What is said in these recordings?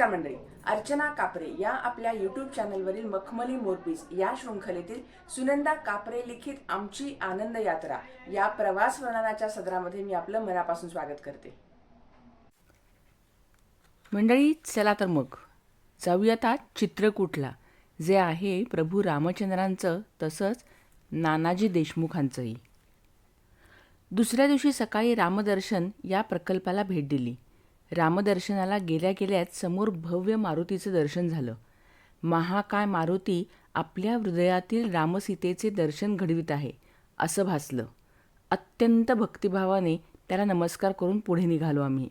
नमस्कार मंडळी. अर्चना कापरे या आपल्या यूट्यूब चॅनलवरील मखमली मोरपीस या शृंखलेतील सुनंदा कापरे लिखित आमची आनंद यात्रा या प्रवास वर्णनाच्या सदरामध्ये मी आपलं मनापासून स्वागत करते. मंडळी चला तर मग. जाऊयात चित्रकूटला जे आहे प्रभू रामचंद्रांचं तसंच नानाजी देशमुखांचंही. दुसऱ्या दिवशी सकाळी रामदर्शन या प्रकल्पाला भेट दिली. रामदर्शनाला गेल्या गेल्याच समोर भव्य मारुतीचं दर्शन झालं. महाकाय मारुती आपल्या हृदयातील रामसीतेचे दर्शन घडवित आहे असं भासलं. अत्यंत भक्तिभावाने त्याला नमस्कार करून पुढे निघालो आम्ही.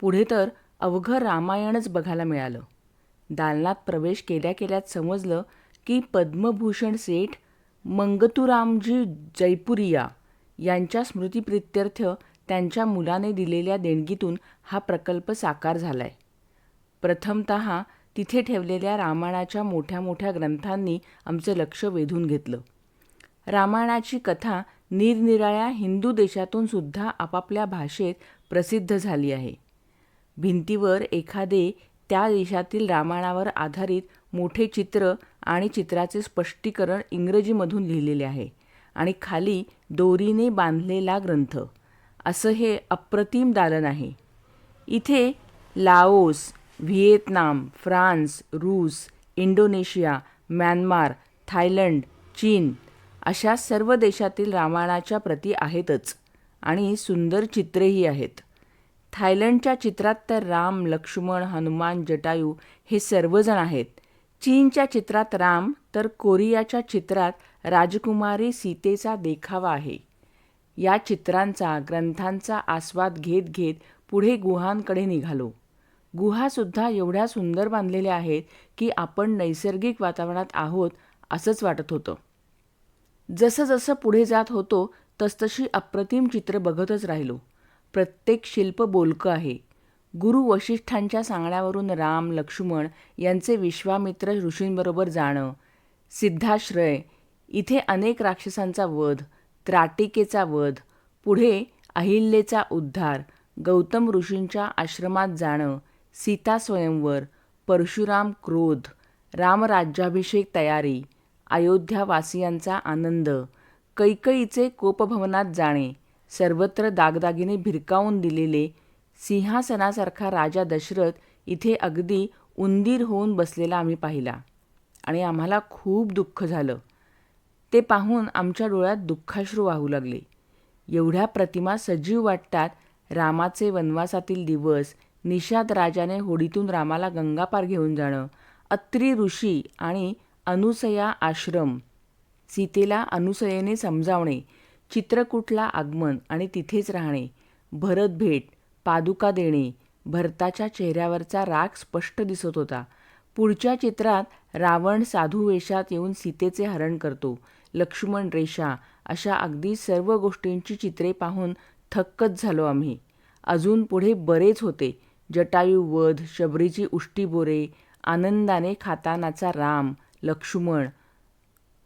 पुढे तर अवघं रामायणच बघायला मिळालं. दालनात प्रवेश केल्या केल्यात समजलं की पद्मभूषण सेठ मंगतुरामजी जयपुरिया यांच्या स्मृतिप्रित्यर्थ त्यांच्या मुलाने दिलेल्या देणगीतून हा प्रकल्प साकार झालाय. प्रथमत तिथे ठेवलेल्या रामायणाच्या मोठ्या मोठ्या ग्रंथांनी आमचं लक्ष वेधून घेतलं. रामायणाची कथा निरनिराळ्या हिंदू देशातून सुद्धा आपापल्या भाषेत प्रसिद्ध झाली आहे. भिंतीवर एखादे त्या देशातील रामायणावर आधारित मोठे चित्र आणि चित्राचे स्पष्टीकरण इंग्रजीमधून लिहिलेले आहे आणि खाली दोरीने बांधलेला ग्रंथ. असं हे अप्रतिम दालन आहे. इथे लाओस व्हिएतनाम फ्रान्स रूस इंडोनेशिया म्यानमार थायलंड चीन अशा सर्व देशातील रामायणाच्या प्रती आहेतच आणि सुंदर चित्रेही आहेत. थायलंडच्या चित्रात तर राम लक्ष्मण हनुमान जटायू हे सर्वजण आहेत. चीनच्या चित्रात राम तर कोरियाच्या चित्रात राजकुमारी सीतेचा देखावा आहे. या चित्रांचा ग्रंथांचा आस्वाद घेत घेत पुढे गुहांकडे निघालो. गुहासुद्धा एवढ्या सुंदर बांधलेल्या आहेत की आपण नैसर्गिक वातावरणात आहोत असंच वाटत होतं. जसं जसं पुढे जात होतो तसतशी अप्रतिम चित्र बघतच राहिलो. प्रत्येक शिल्प बोलकं आहे. गुरु वशिष्ठांच्या सांगण्यावरून राम लक्ष्मण यांचे विश्वामित्र ऋषींबरोबर जाणं सिद्धाश्रय इथे अनेक राक्षसांचा वध त्राटिकेचा वध पुढे अहिल्येचा उद्धार गौतम ऋषींच्या आश्रमात जाणं सीता स्वयंवर परशुराम क्रोध रामराज्याभिषेक तयारी अयोध्यावासियांचा आनंद कैकईचे कोपभवनात जाणे सर्वत्र दागदागिने भिरकावून दिलेले सिंहासनासारखा राजा दशरथ इथे अगदी उंदीर होऊन बसलेला आम्ही पाहिला आणि आम्हाला खूप दुःख झालं. ते पाहून आमच्या डोळ्यात दुःखाश्रू वाहू लागले. एवढ्या प्रतिमा सजीव वाटतात रामाचे वनवासातील दिवस निषाद राजाने होडीतून रामाला गंगापार घेऊन जाणं अत्री ऋषी आणि अनुसया आश्रम सीतेला अनुसयेने समजावणे चित्रकूटला आगमन आणि तिथेच राहणे भरत भेट पादुका देणे भरताच्या चेहऱ्यावरचा राग स्पष्ट दिसत होता. पुढच्या चित्रात रावण साधू वेशात येऊन सीतेचे हरण करतो. लक्ष्मण रेषा अशा अगदी सर्व गोष्टींची चित्रे पाहून थक्कच झालो आम्ही. अजून पुढे बरेच होते. जटायू वध शबरीची उष्टी बोरे आनंदाने खातानाचा राम लक्ष्मण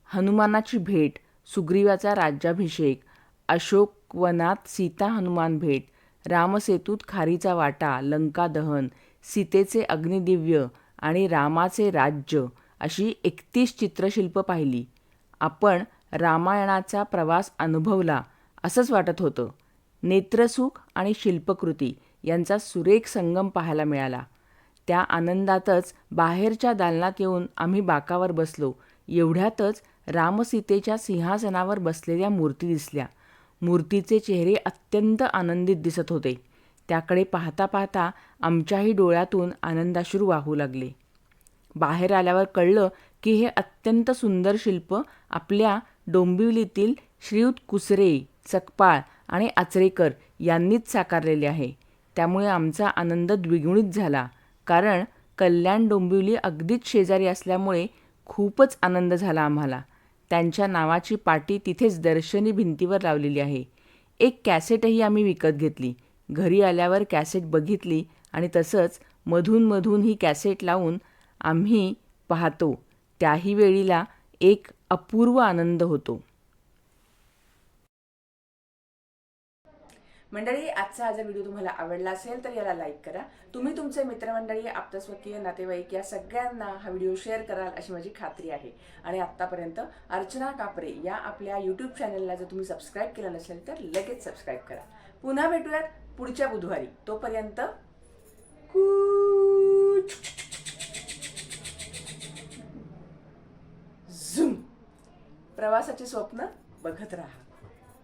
हनुमानाची भेट सुग्रीवाचा राज्याभिषेक अशोकवनात सीता हनुमान भेट रामसेतूत खारीचा वाटा लंका दहन सीतेचे अग्निदिव्य आणि रामाचे राज्य अशी एकतीस चित्रशिल्प पाहिली. आपण रामायणाचा प्रवास अनुभवला असंच वाटत होतं. नेत्रसुख आणि शिल्पकृती यांचा सुरेख संगम पाहायला मिळाला. त्या आनंदातच बाहेरच्या दालनात येऊन आम्ही बाकावर बसलो. एवढ्यातच रामसीतेच्या सिंहासनावर बसलेल्या मूर्ती दिसल्या. मूर्तीचे चेहरे अत्यंत आनंदित दिसत होते. त्याकडे पाहता पाहता आमच्याही डोळ्यातून आनंदाश्रू वाहू लागले. बाहेर आल्यावर कळलं की हे अत्यंत सुंदर शिल्प आपल्या डोंबिवलीतील श्रीयुत कुसरे सकपाळ आणि आचरेकर यांनीच साकारलेले आहे. त्यामुळे आमचा आनंद द्विगुणित झाला. कारण कल्याण डोंबिवली अगदीच शेजारी असल्यामुळे खूपच आनंद झाला आम्हाला. त्यांच्या नावाची पाटी तिथेच दर्शनी भिंतीवर लावलेली आहे. एक कॅसेटही आम्ही विकत घेतली. घरी आल्यावर कॅसेट बघितली आणि तसंच मधूनमधून ही कॅसेट लावून आम्ही पाहतो. त्याही वेळीला एक अपूर्व आनंद होतो. मंडळी आजचा हा जर व्हिडिओ तुम्हाला आवडला असेल तर याला लाईक करा. तुम्ही तुमचे मित्रमंडळी आप्तस्वकीय नातेवाईक या सगळ्यांना हा व्हिडिओ शेअर कराल अशी माझी खात्री आहे. आणि आत्तापर्यंत अर्चना कापरे या आपल्या यूट्यूब चॅनलला जर तुम्ही सबस्क्राईब केलं नसेल तर लगेच सबस्क्राईब करा. पुन्हा भेटूयात पुढच्या बुधवारी. तोपर्यंत कू- प्रवासाची स्वप्न बघत राहा.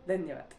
धन्यवाद.